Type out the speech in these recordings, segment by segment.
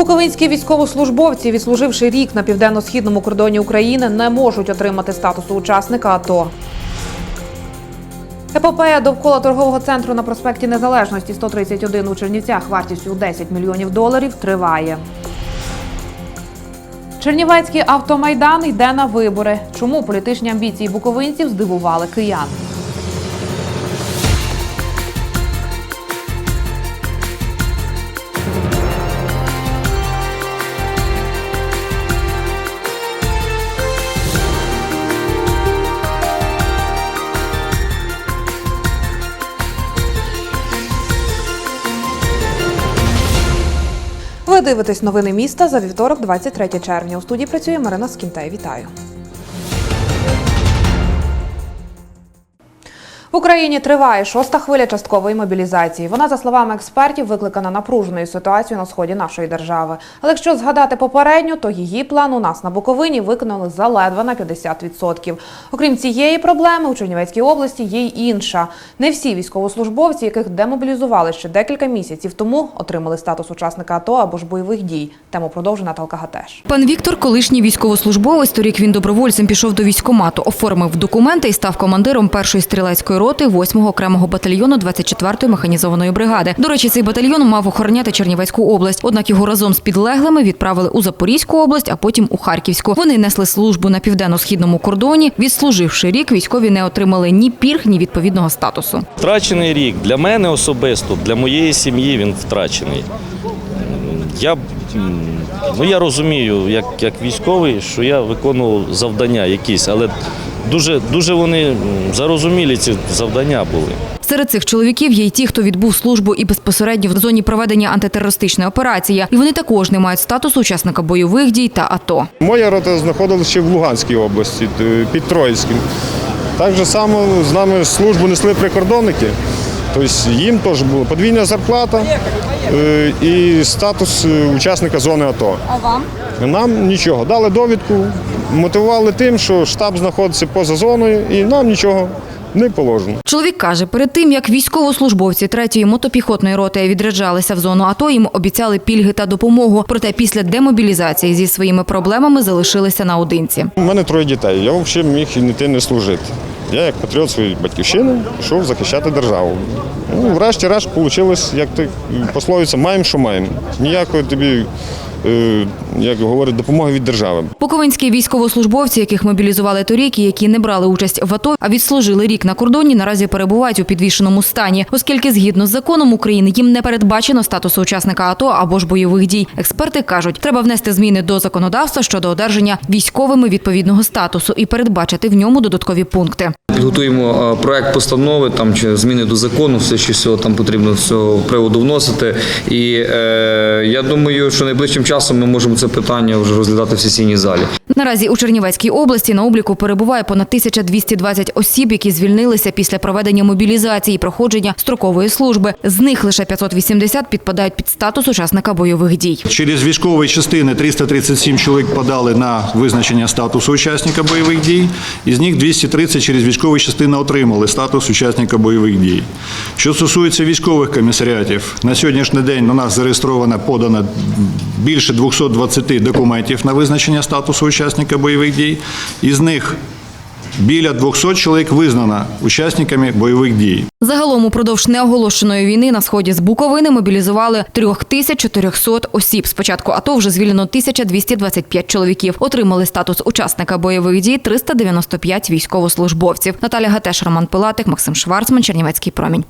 Буковинські військовослужбовці, відслуживши рік на південно-східному кордоні України, не можуть отримати статусу учасника АТО. Епопея довкола торгового центру на проспекті Незалежності 131 у Чернівцях вартістю у 10 мільйонів доларів триває. Чернівецький автомайдан йде на вибори. Чому політичні амбіції буковинців здивували киян? Ви дивитесь новини міста за вівторок, 23 червня. У студії працює Марина Скінтей. Вітаю. В Україні триває шоста хвиля часткової мобілізації. Вона, за словами експертів, викликана напруженою ситуацією на сході нашої держави. Але якщо згадати попередню, то її план у нас на Буковині виконали заледве на 50%. Окрім цієї проблеми, у Чернівецькій області є й інша. Не всі військовослужбовці, яких демобілізували ще декілька місяців тому, отримали статус учасника АТО або ж бойових дій. Тему продовжує Наталка Гатеш. Пан Віктор, колишній військовослужбовець, торік він добровольцем пішов до військкомату, оформив документи і став командиром першої стрілецької роти 8-го окремого батальйону 24-ї механізованої бригади. До речі, цей батальйон мав охороняти Чернівецьку область. Однак його разом з підлеглими відправили у Запорізьку область, а потім у Харківську. Вони несли службу на південно-східному кордоні. Відслуживши рік, військові не отримали ні пільг, ні відповідного статусу. Втрачений рік для мене особисто, для моєї сім'ї він втрачений. Я, ну, я розумію, як, як військовий, що я виконував завдання якісь, але дуже, дуже вони зарозумілі ці завдання були. Серед цих чоловіків є й ті, хто відбув службу і безпосередньо в зоні проведення антитерористичної операції, і вони також не мають статусу учасника бойових дій та АТО. Моя рота знаходилася ще в Луганській області, під Троїцьким. Так же само з нами службу несли прикордонники. Тобто їм теж була подвійна зарплата е, і статус е, учасника зони АТО. А вам? Нам нічого. Дали довідку, мотивували тим, що штаб знаходиться поза зоною, і нам нічого не положено. Чоловік каже, перед тим як військовослужбовці третьої мотопіхотної роти відряджалися в зону АТО, їм обіцяли пільги та допомогу. Проте після демобілізації зі своїми проблемами залишилися наодинці. У мене троє дітей. Я взагалі міг і не служити. Я як патріот своєї батьківщини пішов захищати державу. Ну, врешті-решт вийшло, як ти пословиться, маємо, що маємо. Ніякої тобі, як говорять, допомоги від держави. Буковинські військовослужбовці, яких мобілізували торік, і які не брали участь в АТО, а відслужили рік на кордоні, наразі перебувають у підвішеному стані, оскільки згідно з законом України їм не передбачено статусу учасника АТО або ж бойових дій. Експерти кажуть, треба внести зміни до законодавства щодо одержання військовими відповідного статусу і передбачити в ньому додаткові пункти. Підготуємо е, проект постанови там чи зміни до закону, все що всього там потрібно з цього приводу вносити. І е, я думаю, що найближчим часом ми можемо це питання вже розглядати в сесійній залі. Наразі у Чернівецькій області на обліку перебуває понад 1220 осіб, які звільнилися після проведення мобілізації і проходження строкової служби. З них лише 580 підпадають під статус учасника бойових дій. Через військові частини 337 чоловік подали на визначення статусу учасника бойових дій. Із них 230 через військові частини отримали статус учасника бойових дій. Що стосується військових комісаріатів, на сьогоднішній день у нас зареєстровано подано більше 220 документів на визначення статусу учасника бойових дій. Із них біля 200 чоловік визнано учасниками бойових дій. Загалом упродовж неоголошеної війни на сході з Буковини мобілізували 3400 осіб. Спочатку АТО вже звільнено 1225 чоловіків. Отримали статус учасника бойових дій 395 військовослужбовців. Наталя Гатеш, Роман Пилатик, Максим Шварцман, Чернівецький промінь.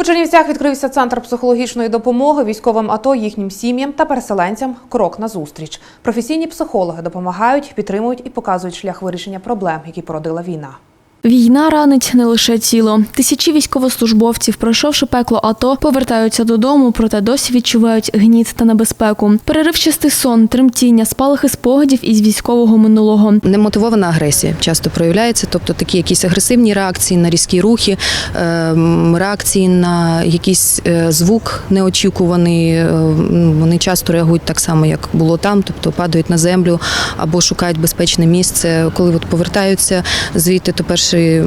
У Чернівцях відкрився центр психологічної допомоги військовим АТО, їхнім сім'ям та переселенцям. Крок на зустріч. Професійні психологи допомагають, підтримують і показують шлях вирішення проблем, які породила війна. Війна ранить не лише тіло. Тисячі військовослужбовців, пройшовши пекло АТО, повертаються додому, проте досі відчувають гніт та небезпеку. Переривчастий сон, тремтіння, спалахи спогадів із військового минулого. Немотивована агресія часто проявляється, тобто такі якісь агресивні реакції на різкі рухи, ем, реакції на якийсь е, звук неочікуваний. е, Вони часто реагують так само, як було там, тобто падають на землю або шукають безпечне місце. Коли от повертаються звідти, то перше перший,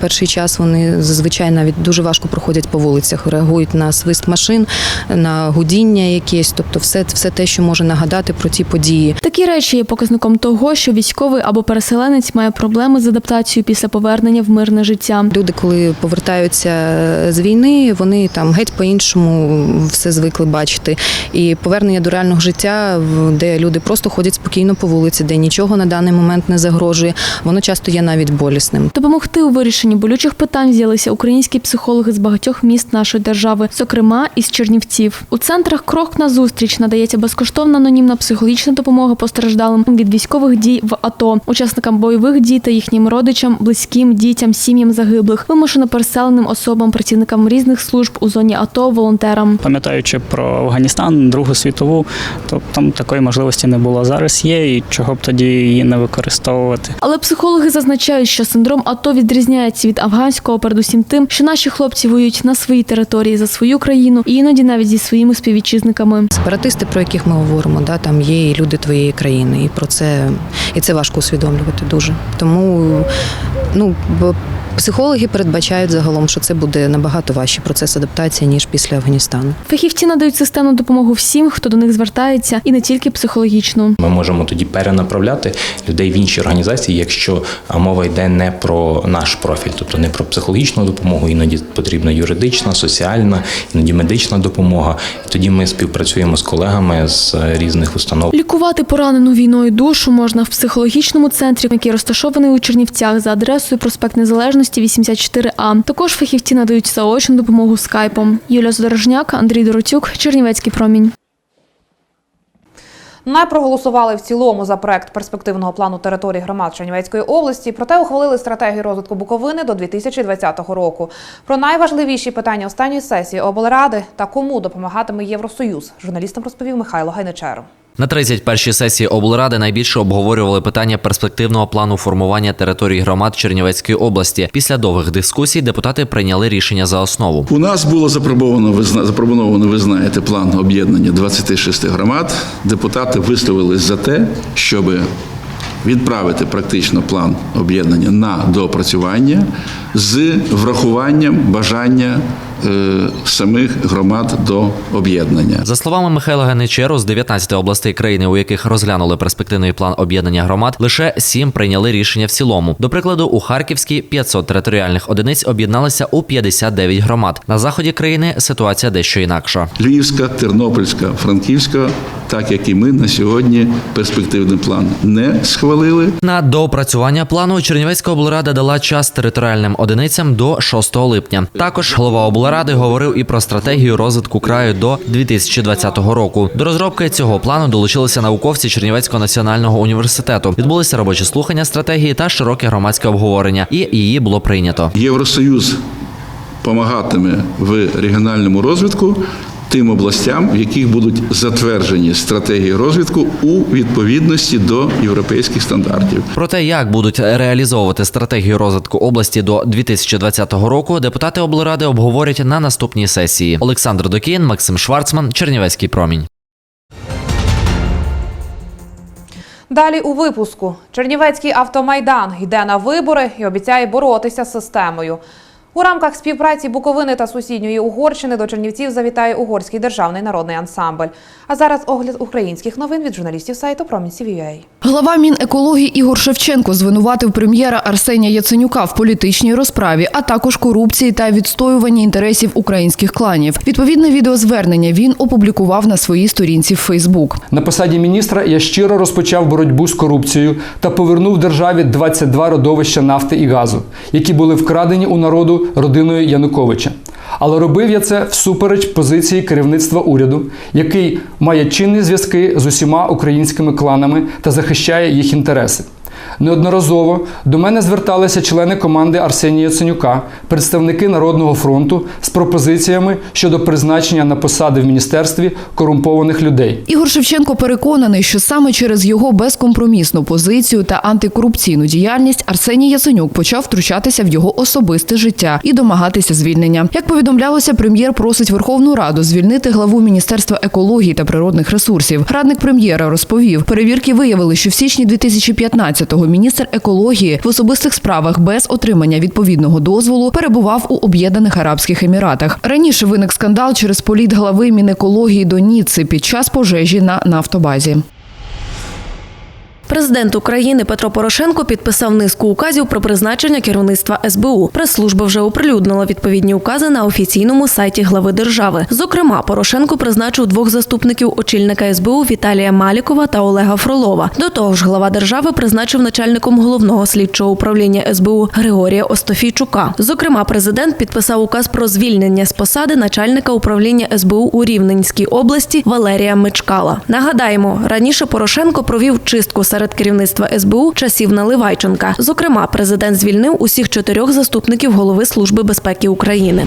перший час вони зазвичай навіть дуже важко проходять по вулицях, реагують на свист машин, на гудіння якесь, тобто все, все те, що може нагадати про ті події. Такі речі є показником того, що військовий або переселенець має проблеми з адаптацією після повернення в мирне життя. Люди, коли повертаються з війни, вони там геть по-іншому все звикли бачити. І повернення до реального життя, де люди просто ходять спокійно по вулиці, де нічого на даний момент не загрожує, воно часто є навіть болісним. Допомогти у вирішенні болючих питань взялися українські психологи з багатьох міст нашої держави, зокрема із Чернівців. У центрах крок на зустріч надається безкоштовна анонімна психологічна допомога постраждалим від військових дій в АТО, учасникам бойових дій та їхнім родичам, близьким, дітям, сім'ям загиблих, вимушено переселеним особам, працівникам різних служб у зоні АТО, волонтерам. Пам'ятаючи про Афганістан, Другу світову, то там такої можливості не було. Зараз є, і чого б тоді її не використовувати. Але психологи зазначають, що синдром АТО відрізняється від афганського, передусім тим, що наші хлопці воюють на своїй території за свою країну і іноді навіть зі своїми співвітчизниками. Сепаратисти, про яких ми говоримо, да, там є і люди твоєї країни, і про це і це важко усвідомлювати дуже. Тому ну психологи передбачають загалом, що це буде набагато важчий процес адаптації ніж після Афганістану. Фахівці надають системну допомогу всім, хто до них звертається, і не тільки психологічну. Ми можемо тоді перенаправляти людей в інші організації, якщо мова йде не про наш профіль, тобто не про психологічну допомогу, іноді потрібна юридична, соціальна, іноді медична допомога. І тоді ми співпрацюємо з колегами з е, різних установ. Лікувати поранену війною душу можна в психологічному центрі, який розташований у Чернівцях за адресою проспект Незалежності 84А. Також фахівці надають заочну допомогу скайпом. Юлія Задорожняк, Андрій Доротюк, Чернівецький промінь. Не проголосували в цілому за проект перспективного плану території громад Чернівецької області, проте ухвалили стратегію розвитку Буковини до 2020 року. Про найважливіші питання останньої сесії облради та кому допомагатиме Євросоюз. Журналістам розповів Михайло Гайничеру. На 31-й сесії облради найбільше обговорювали питання перспективного плану формування територій громад Чернівецької області. Після довгих дискусій депутати прийняли рішення за основу. У нас було запропоновано, ви запропоновано, ви знаєте, план об'єднання 26 громад. Депутати висловились за те, щоб відправити практично план об'єднання на доопрацювання з врахуванням бажання самих громад до об'єднання. За словами Михайла Ганичеру, з 19 областей країни, у яких розглянули перспективний план об'єднання громад, лише 7 прийняли рішення в цілому. До прикладу, у Харківській 500 територіальних одиниць об'єдналися у 59 громад. На заході країни ситуація дещо інакша. Львівська, Тернопільська, Франківська, так як і ми на сьогодні перспективний план не схвалили. На доопрацювання плану Чернівецька облрада дала час територіальним одиницям до 6 липня. Також голова облради говорив і про стратегію розвитку краю до 2020 року. До розробки цього плану долучилися науковці Чернівецького національного університету. Відбулися робочі слухання стратегії та широке громадське обговорення, і її було прийнято. Євросоюз допомагатиме в регіональному розвитку тим областям, в яких будуть затверджені стратегії розвитку у відповідності до європейських стандартів. Про те, як будуть реалізовувати стратегію розвитку області до 2020 року, депутати облради обговорять на наступній сесії. Олександр Докін, Максим Шварцман, Чернівецький промінь. Далі у випуску Чернівецький автомайдан йде на вибори і обіцяє боротися з системою. У рамках співпраці Буковини та сусідньої Угорщини до Чернівців завітає Угорський державний народний ансамбль. А зараз огляд українських новин від журналістів сайту Промінь.CVUA. Глава Мінекології Ігор Шевченко звинуватив прем'єра Арсенія Яценюка в політичній розправі, а також корупції та відстоюванні інтересів українських кланів. Відповідне відеозвернення він опублікував на своїй сторінці в Фейсбук. На посаді міністра я щиро розпочав боротьбу з корупцією та повернув державі 22 родовища нафти і газу, які були вкрадені у народу родиною Януковича. Але робив я це всупереч позиції керівництва уряду, який має чинні зв'язки з усіма українськими кланами та захищає їх інтереси. Неодноразово до мене зверталися члени команди Арсенія Яценюка, представники Народного фронту з пропозиціями щодо призначення на посади в міністерстві корумпованих людей. Ігор Шевченко переконаний, що саме через його безкомпромісну позицію та антикорупційну діяльність Арсеній Яценюк почав втручатися в його особисте життя і домагатися звільнення. Як повідомлялося, прем'єр просить Верховну Раду звільнити главу Міністерства екології та природних ресурсів. Радник прем'єра розповів, перевірки виявили, що в січні 2015 цього міністр екології в особистих справах без отримання відповідного дозволу перебував у Об'єднаних Арабських Еміратах. Раніше виник скандал через політ глави Мінекології до Ніци під час пожежі на нафтобазі. Президент України Петро Порошенко підписав низку указів про призначення керівництва СБУ. Прес-служба вже оприлюднила відповідні укази на офіційному сайті глави держави. Зокрема, Порошенко призначив двох заступників очільника СБУ Віталія Малікова та Олега Фролова. До того ж, глава держави призначив начальником головного слідчого управління СБУ Григорія Остафійчука. Зокрема, президент підписав указ про звільнення з посади начальника управління СБУ у Рівненській області Валерія Мичкала. Нагадаємо, раніше Порошенко провів чистку серед керівництва СБУ часів Наливайченка. Зокрема, президент звільнив усіх чотирьох заступників голови Служби безпеки України.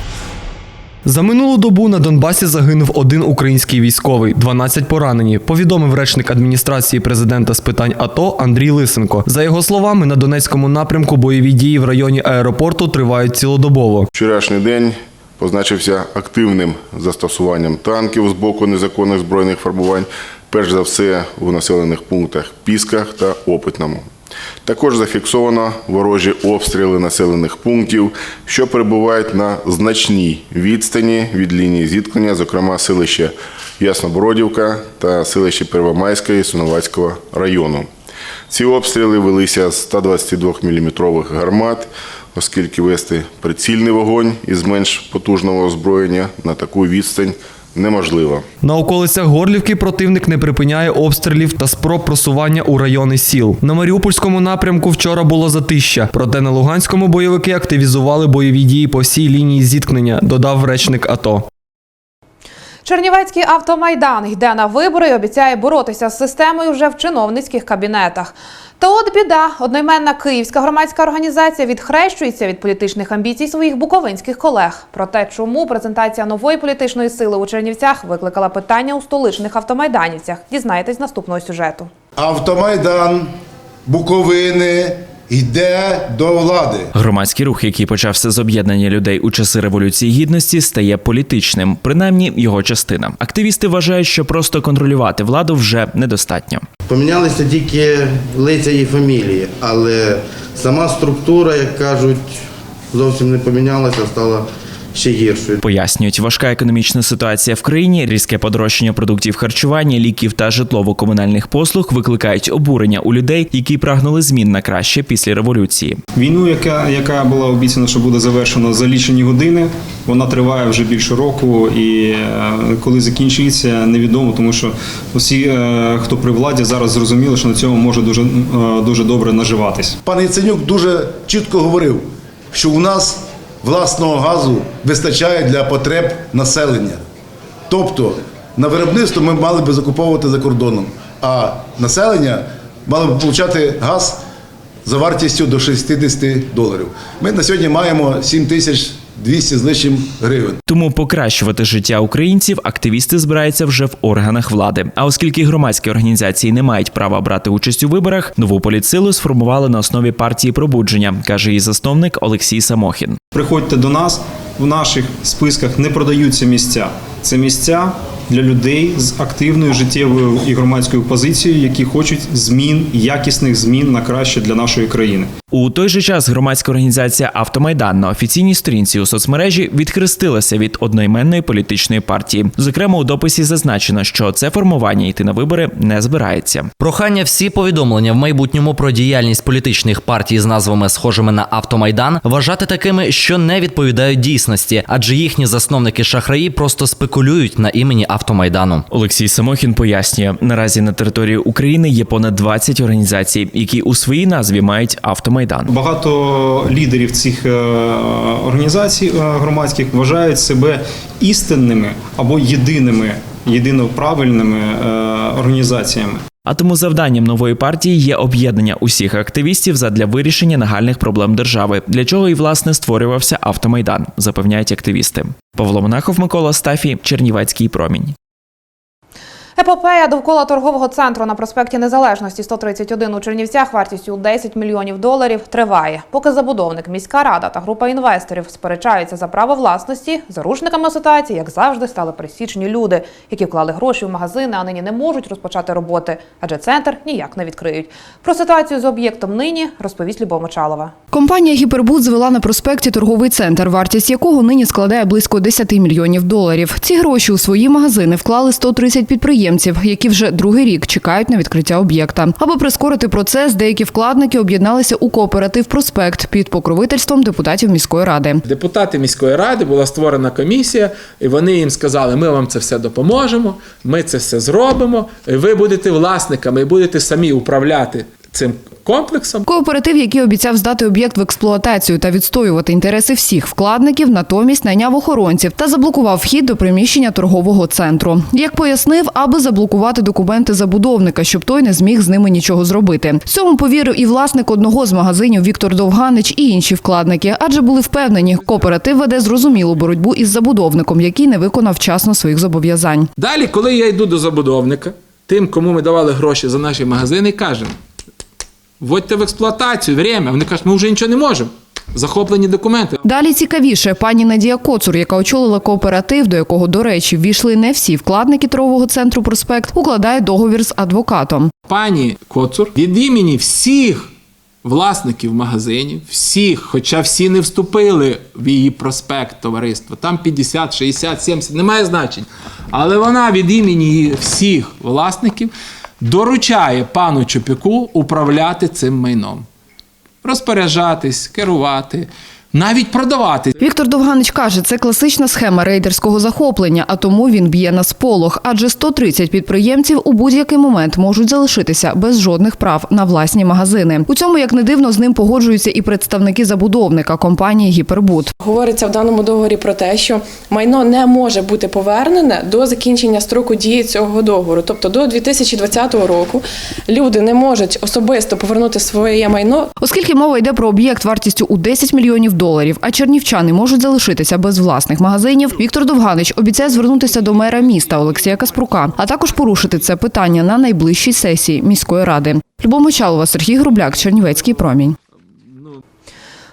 За минулу добу на Донбасі загинув один український військовий, 12 поранені. Повідомив речник адміністрації президента з питань АТО Андрій Лисенко. За його словами, на Донецькому напрямку бойові дії в районі аеропорту тривають цілодобово. Вчорашній день позначився активним застосуванням танків з боку незаконних збройних формувань, перш за все у населених пунктах Пісках та Опитному. Також зафіксовано ворожі обстріли населених пунктів, що перебувають на значній відстані від лінії зіткнення, зокрема селище Яснобородівка та селище Первомайське і Сунувацького району. Ці обстріли велися з 122 мм гармат, оскільки вести прицільний вогонь із менш потужного озброєння на таку відстань неможливо. На околицях Горлівки противник не припиняє обстрілів та спроб просування у райони сіл. На Маріупольському напрямку вчора було затища, проте на Луганському бойовики активізували бойові дії по всій лінії зіткнення, додав речник АТО. Чернівецький автомайдан йде на вибори і обіцяє боротися з системою вже в чиновницьких кабінетах. Та от біда, одноіменна київська громадська організація відхрещується від політичних амбіцій своїх буковинських колег. Про те, чому презентація нової політичної сили у Чернівцях викликала питання у столичних автомайданівцях, дізнаєтесь наступного сюжету. Автомайдан Буковини йде до влади. Громадський рух, який почався з об'єднання людей у часи революції гідності, стає політичним, принаймні його частина. Активісти вважають, що просто контролювати владу вже недостатньо. Помінялися тільки лиця і фамілії, але сама структура, як кажуть, зовсім не помінялася, стала ще гіршою. Пояснюють, важка економічна ситуація в країні, різке подорожчання продуктів харчування, ліків та житлово-комунальних послуг викликають обурення у людей, які прагнули змін на краще після революції. Війну, яка, яка була обіцяна, що буде завершено за лічені години, вона триває вже більше року, і е, коли закінчиться, невідомо, тому що усі, е, хто при владі, зараз зрозуміли, що на цьому може дуже, е, дуже добре наживатись. Пан Яценюк дуже чітко говорив, що у нас власного газу вистачає для потреб населення. Тобто на виробництво ми мали би закуповувати за кордоном, а населення мало б отримати газ за вартістю до 60 доларів. Ми на сьогодні маємо 7 тисяч 200 з лишнім гривень. Тому покращувати життя українців активісти збираються вже в органах влади. А оскільки громадські організації не мають права брати участь у виборах, нову політсилу сформували на основі партії пробудження, каже її засновник Олексій Самохін. Приходьте до нас, в наших списках не продаються місця. Це місця для людей з активною життєвою і громадською позицією, які хочуть змін, якісних змін на краще для нашої країни. У той же час громадська організація Автомайдан на офіційній сторінці у соцмережі відхрестилася від одноіменної політичної партії. Зокрема, у дописі зазначено, що це формування йти на вибори не збирається. Прохання всі повідомлення в майбутньому про діяльність політичних партій з назвами схожими на автомайдан вважати такими, що не відповідають дійсності, адже їхні засновники шахраї просто спекулюють на імені автомайдану. Олексій Самохін пояснює, наразі на території України є понад 20 організацій, які у своїй назві мають автомайдан. Багато лідерів цих е, організацій е, громадських вважають себе істинними або єдиними, єдино правильними е, організаціями. А тому завданням нової партії є об'єднання усіх активістів задля вирішення нагальних проблем держави, для чого і власне створювався автомайдан, запевняють активісти. Павло Монахов, Микола Стафі, Чернівецький промінь. Епопея довкола торгового центру на проспекті Незалежності 131 у Чернівцях вартістю у 10 мільйонів доларів триває. Поки забудовник, міська рада та група інвесторів сперечаються за право власності, заручниками ситуації, як завжди, стали присічні люди, які вклали гроші в магазини, а нині не можуть розпочати роботи, адже центр ніяк не відкриють. Про ситуацію з об'єктом нині розповість Любов Мочалова. Компанія Гіпербуд звела на проспекті торговий центр, вартість якого нині складає близько 10 мільйонів доларів. Ці гроші у свої магазини вклали 130 підприємців, які вже другий рік чекають на відкриття об'єкта. Аби прискорити процес, деякі вкладники об'єдналися у кооператив Проспект під покровительством депутатів міської ради. Депутати міської ради була створена комісія, і вони їм сказали: ми вам це все допоможемо, ми це все зробимо. і Ви будете власниками і будете самі управляти цим комплексом. Кооператив, який обіцяв здати об'єкт в експлуатацію та відстоювати інтереси всіх вкладників, натомість найняв охоронців та заблокував вхід до приміщення торгового центру. Як пояснив, аби заблокувати документи забудовника, щоб той не зміг з ними нічого зробити. Цьому повірив і власник одного з магазинів Віктор Довганич і інші вкладники, адже були впевнені, кооператив веде зрозумілу боротьбу із забудовником, який не виконав вчасно своїх зобов'язань. Далі, коли я йду до забудовника, тим, кому ми давали гроші за наші магазини, кажемо: вводьте в експлуатацію, время. Вони кажуть, ми вже нічого не можемо. Захоплені документи. Далі цікавіше, пані Надія Коцур, яка очолила кооператив, до якого, до речі, ввійшли не всі вкладники торгового центру Проспект, укладає договір з адвокатом. Пані Коцур від імені всіх власників магазинів, всіх, хоча всі не вступили в її проспект товариства, там 50, 60, 70, немає значень. Але вона від імені всіх власників доручає пану Чупіку управляти цим майном, розпоряджатись, керувати, навіть продавати. Віктор Довганич каже, це класична схема рейдерського захоплення, а тому він б'є на сполох, адже 130 підприємців у будь-який момент можуть залишитися без жодних прав на власні магазини. У цьому, як не дивно, з ним погоджуються і представники забудовника компанії Гіпербуд. Говориться в даному договорі про те, що майно не може бути повернене до закінчення строку дії цього договору. Тобто до 2020 року люди не можуть особисто повернути своє майно. Оскільки мова йде про об'єкт вартістю у 10 мільйонів доларів, а чернівчани можуть залишитися без власних магазинів, Віктор Довганич обіцяє звернутися до мера міста Олексія Каспрука, а також порушити це питання на найближчій сесії міської ради. Любов Мочалова, Сергій Грубляк, Чернівецький промінь.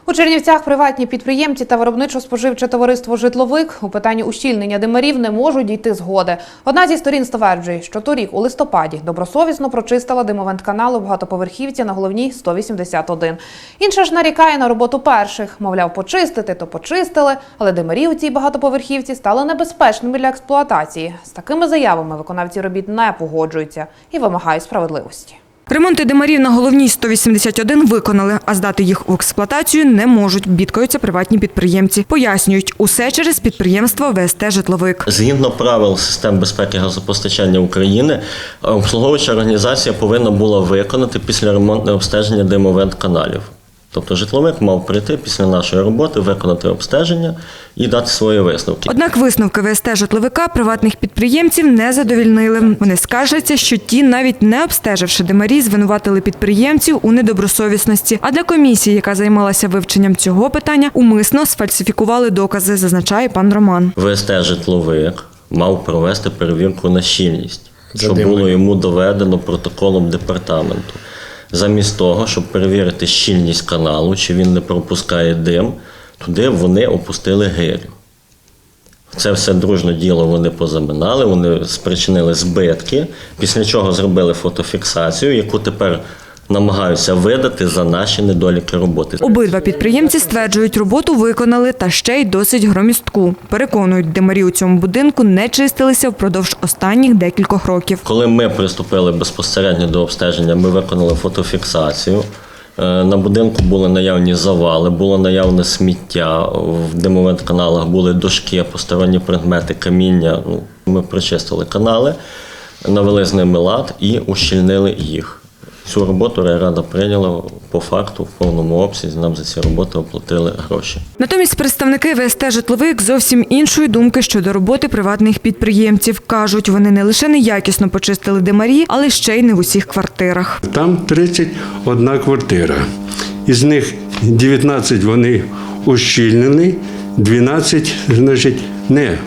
У Чернівцях приватні підприємці та виробничо-споживче товариство Житловик у питанні ущільнення димарів не можуть дійти згоди. Одна зі сторін стверджує, що торік у листопаді добросовісно прочистила димовент каналу багатоповерхівці на головній 181. Інша ж нарікає на роботу перших. Мовляв, почистити то почистили, але димарі у цій багатоповерхівці стали небезпечними для експлуатації. З такими заявами виконавці робіт не погоджуються і вимагають справедливості. Ремонти димарів на головній 181 виконали, а здати їх у експлуатацію не можуть, бідкаються приватні підприємці. Пояснюють, усе через підприємство ВСТ «Житловик». Згідно правил систем безпеки газопостачання України, обслуговуюча організація повинна була виконати після ремонтне обстеження димовент каналів. Тобто житловик мав прийти після нашої роботи, виконати обстеження і дати свої висновки. Однак висновки ВСТ «Житловика» приватних підприємців не задовільнили. Вони скаржаться, що ті, навіть не обстеживши димарі, звинуватили підприємців у недобросовісності. А для комісії, яка займалася вивченням цього питання, умисно сфальсифікували докази, зазначає пан Роман. ВСТ житловик мав провести перевірку на щільність, що було йому доведено протоколом департаменту. Замість того, щоб перевірити щільність каналу, чи він не пропускає дим, туди вони опустили гирю. Це все дружне діло вони позаминали, вони спричинили збитки, після чого зробили фотофіксацію, яку тепер намагаються видати за наші недоліки роботи. Обидва підприємці стверджують, роботу виконали та ще й досить громістку. Переконують, димарі у цьому будинку не чистилися впродовж останніх декількох років. Коли ми приступили безпосередньо до обстеження, ми виконали фотофіксацію. Е, На будинку були наявні завали, було наявне сміття. В димовент каналах були дошки, посторонні предмети, каміння. Ну, ми прочистили канали, навели з ними лад і ущільнили їх. Цю роботу райрада прийняла по факту в повному обсязі. Нам за ці роботи оплатили гроші. Натомість представники ВСТ «Житловик» зовсім іншої думки щодо роботи приватних підприємців. Кажуть, вони не лише неякісно почистили димарі, але ще й не в усіх квартирах. Там 31 квартира. Із них 19 вони ущільнені, 12, значить, не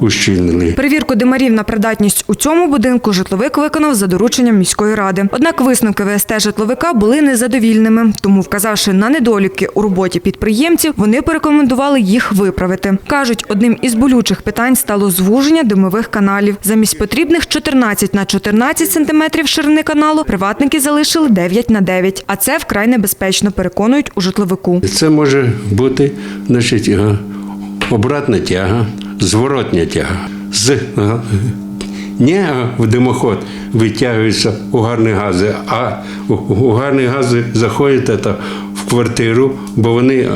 ущільнили. Перевірку димарів на придатність у цьому будинку житловик виконав за дорученням міської ради. Однак висновки ВСТ житловика були незадовільними. Тому, вказавши на недоліки у роботі підприємців, вони порекомендували їх виправити. кажуть, одним із болючих питань стало звуження димових каналів. Замість потрібних 14 на 14 сантиметрів ширини каналу приватники залишили 9 на 9. А це вкрай небезпечно, переконують у житловику. Це може бути значить, ага, обратна тяга, зворотня тяга. З не в димоход витягуються угарні гази, а угарні гази заходять в квартиру, бо вони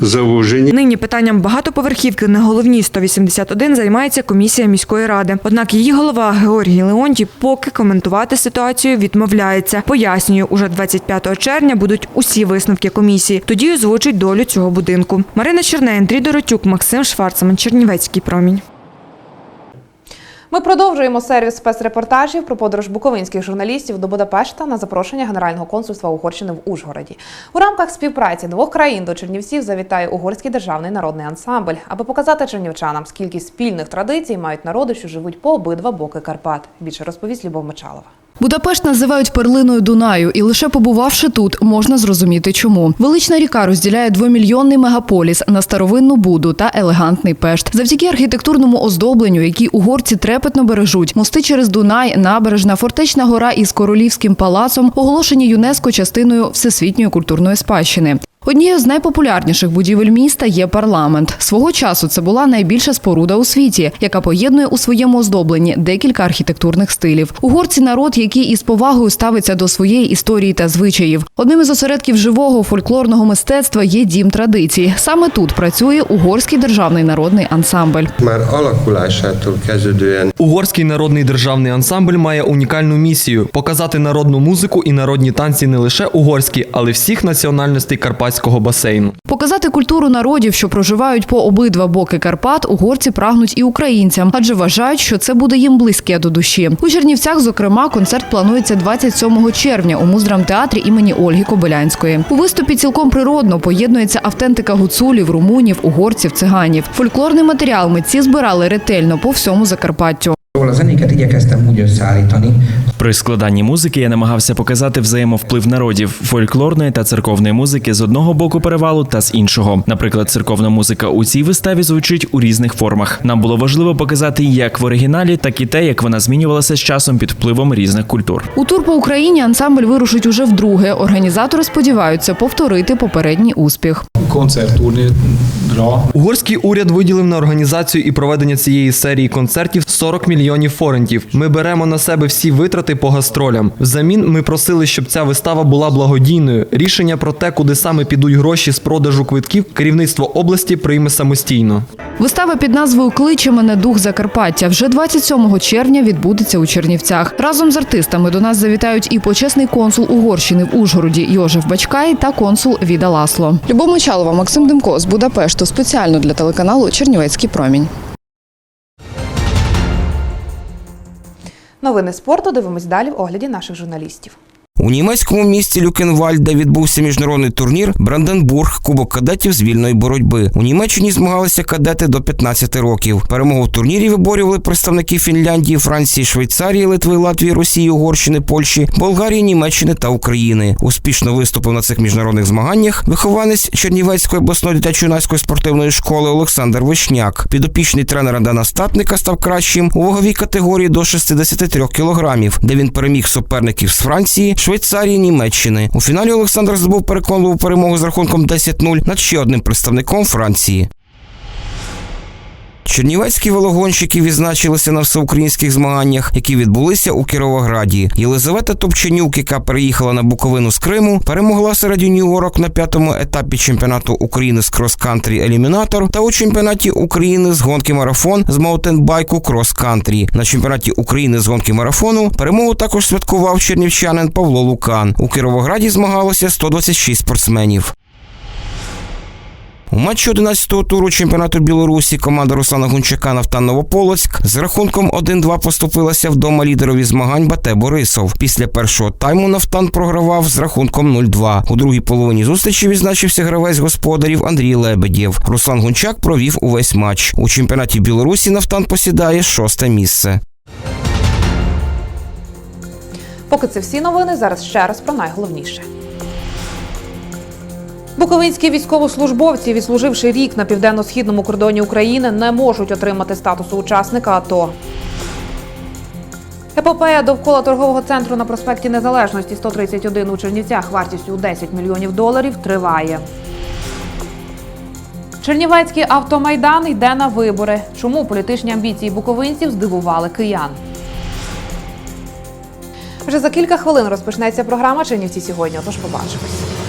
завужені. Нині питанням багатоповерхівки на головній 181 займається комісія міської ради. Однак її голова Георгій Леонтій поки коментувати ситуацію відмовляється. Пояснює, уже 25 червня будуть усі висновки комісії. Тоді озвучить долю цього будинку. Марина Черней, Андрій Доротюк, Максим Шварцман, Чернівецький промінь. Ми продовжуємо сервіс спецрепортажів про подорож буковинських журналістів до Будапешта на запрошення Генерального консульства Угорщини в Ужгороді. У рамках співпраці двох країн до Чернівців завітає Угорський державний народний ансамбль, аби показати чернівчанам, скільки спільних традицій мають народи, що живуть по обидва боки Карпат. Більше розповість Любов Мичалова. Будапешт називають перлиною Дунаю, і лише побувавши тут, можна зрозуміти, чому. Велична ріка розділяє двомільйонний мегаполіс на старовинну Буду та елегантний Пешт. Завдяки архітектурному оздобленню, який угорці трепетно бережуть, мости через Дунай, набережна, фортечна гора із королівським палацом оголошені ЮНЕСКО частиною всесвітньої культурної спадщини. Однією з найпопулярніших будівель міста є парламент. Свого часу це була найбільша споруда у світі, яка поєднує у своєму оздобленні декілька архітектурних стилів. Угорці народ, який із повагою ставиться до своєї історії та звичаїв. Одним із осередків живого фольклорного мистецтва є дім традицій. Саме тут працює угорський державний народний ансамбль. Угорський народний державний ансамбль має унікальну місію показати народну музику і народні танці не лише угорські, але всіх національностей карпатського басейну. Показати культуру народів, що проживають по обидва боки Карпат, угорці прагнуть і українцям, адже вважають, що це буде їм близьке до душі. У Чернівцях, зокрема, концерт планується 27 червня у муздрамтеатрі імені Ольги Кобилянської. У виступі цілком природно поєднується автентика гуцулів, румунів, угорців, циганів. Фольклорний матеріал митці збирали ретельно по всьому Закарпаттю. A zenéket igyekeztem úgy összeállítani, При складанні музики я намагався показати взаємовплив народів фольклорної та церковної музики з одного боку перевалу та з іншого. Наприклад, церковна музика у цій виставі звучить у різних формах. Нам було важливо показати як в оригіналі, так і те, як вона змінювалася з часом під впливом різних культур. У тур по Україні ансамбль вирушить уже вдруге. Організатори сподіваються повторити попередній успіх. Концерт Угорський уряд виділив на організацію і проведення цієї серії концертів 40 мільйонів форентів. Ми беремо на себе всі витрати по гастролям. Взамін ми просили, щоб ця вистава була благодійною. Рішення про те, куди саме підуть гроші з продажу квитків, керівництво області прийме самостійно. Вистава під назвою Кличе мене дух Закарпаття вже 27 червня відбудеться у Чернівцях. Разом з артистами до нас завітають і почесний консул Угорщини в Ужгороді Йожеф Бачкай та консул Віда Ласло. Любов Мочалова, Максим Демко з Будапешту спеціально для телеканалу Чернівецький промінь. Новини спорту дивимось далі в огляді наших журналістів. У німецькому місті Люкенвальде відбувся міжнародний турнір Бранденбург Кубок кадетів з вільної боротьби. У Німеччині змагалися кадети до 15 років. Перемогу в турнірі виборювали представники Фінляндії, Франції, Швейцарії, Литви, Латвії, Росії, Угорщини, Польщі, Болгарії, Німеччини та України. Успішно виступив на цих міжнародних змаганнях вихованець Чернівецької обласної дитячо-юнацької спортивної школи Олександр Вишняк. Підопічний тренера Дана Статника став кращим у ваговій категорії до 63 кілограмів, де він переміг суперників з Франції, Швейцарії, Німеччини. У фіналі Олександр здобув переконливу перемогу з рахунком 10-0 над ще одним представником Франції. Чернівецькі велогонщики відзначилися на всеукраїнських змаганнях, які відбулися у Кіровограді. Єлизавета Топченюк, яка переїхала на Буковину з Криму, перемогла серед юніорок на п'ятому етапі чемпіонату України з крос-кантрі Елімінатор та у чемпіонаті України з гонки марафон з маутенбайку крос-кантрі. На чемпіонаті України з гонки марафону перемогу також святкував чернівчанин Павло Лукан. У Кіровограді змагалося 126 спортсменів. У матчі 11-го туру чемпіонату Білорусі команда Руслана Гунчака Нафтан Новополоцьк з рахунком 1-2 поступилася вдома лідерові змагань Бате Борисов. Після першого тайму Нафтан програвав з рахунком 0-2. У другій половині зустрічі відзначився гравець господарів Андрій Лебедєв. Руслан Гунчак провів увесь матч. У чемпіонаті Білорусі Нафтан посідає шосте місце. Поки це всі новини, зараз ще раз про найголовніше. Буковинські військовослужбовці, відслуживши рік на південно-східному кордоні України, не можуть отримати статусу учасника АТО. Епопея довкола торгового центру на проспекті Незалежності 131 у Чернівцях вартістю у 10 мільйонів доларів триває. Чернівецький автомайдан йде на вибори. Чому політичні амбіції буковинців здивували киян? Вже за кілька хвилин розпочнеться програма Чернівці сьогодні. Тож побачимось.